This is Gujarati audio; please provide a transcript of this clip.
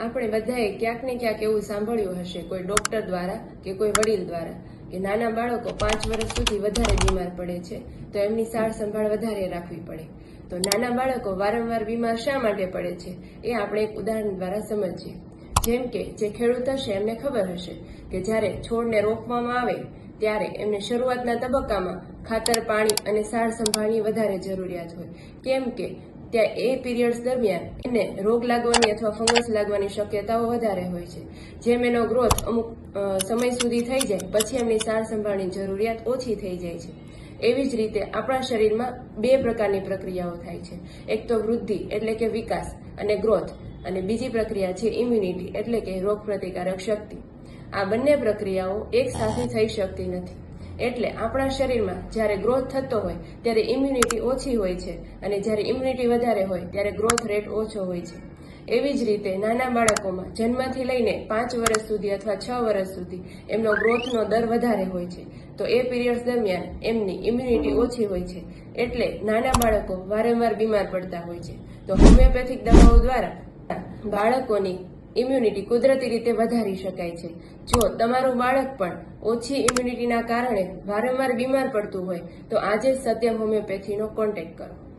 આપણે બધાએ ક્યાંક ને ક્યાંક એવું સાંભળ્યું હશે, કોઈ ડોક્ટર દ્વારા કે કોઈ વડીલ દ્વારા, કે નાના બાળકો પાંચ વર્ષ સુધી વધારે બીમાર પડે છે, તો એમની સાર સંભાળ વધારે રાખવી પડે. તો નાના બાળકો વારંવાર બીમાર શા માટે પડે છે, એ આપણે એક ઉદાહરણ દ્વારા સમજીએ. જેમ કે, જે ખેડૂત હશે, એમને ખબર હશે કે જ્યારે છોડને રોપવામાં આવે, ત્યારે એમને શરૂઆતના તબક્કામાં ખાતર, પાણી અને સાર સંભાળની વધારે જરૂરિયાત હોય. કેમ કે ત્યાં એ પીરિયડ્સ દરમિયાન એને રોગ લાગવાની અથવા ફંગસ લાગવાની શક્યતાઓ વધારે હોય છે. જેમ એનો ગ્રોથ અમુક સમય સુધી થઈ જાય, પછી એમની સાર સંભાળની જરૂરિયાત ઓછી થઈ જાય છે. એવી જ રીતે આપણા શરીરમાં બે પ્રકારની પ્રક્રિયાઓ થાય છે. એક તો વૃદ્ધિ એટલે કે વિકાસ અને ગ્રોથ અને બીજી પ્રક્રિયા છે ઇમ્યુનિટી એટલે કે રોગ પ્રતિકારક શક્તિ. આ બંને પ્રક્રિયાઓ એક સાથે થઈ શકતી નથી. એટલે આપણા શરીરમાં જ્યારે ગ્રોથ થતો હોય, ત્યારે ઇમ્યુનિટી ઓછી હોય છે અને જ્યારે ઇમ્યુનિટી વધારે હોય, ત્યારે ગ્રોથ રેટ ઓછો હોય છે. એવી જ રીતે નાના બાળકોમાં જન્મથી લઈને પાંચ વર્ષ સુધી અથવા છ વર્ષ સુધી એમનો ગ્રોથનો દર વધારે હોય છે. તો એ પીરિયડ્સ દરમિયાન એમની ઇમ્યુનિટી ઓછી હોય છે. એટલે નાના બાળકો વારંવાર બીમાર પડતા હોય છે. તો હોમિયોપેથિક દવાઓ દ્વારા બાળકોની ઇમ્યુનિટી કુદરતી રીતે વધારી શકાય છે. જો તમારું બાળક પણ ઓછી ઇમ્યુનિટીના કારણે વારંવાર બીમાર પડતું હોય, તો આજે સત્યમ હોમિયોપેથીનો કોન્ટેક્ટ કરો.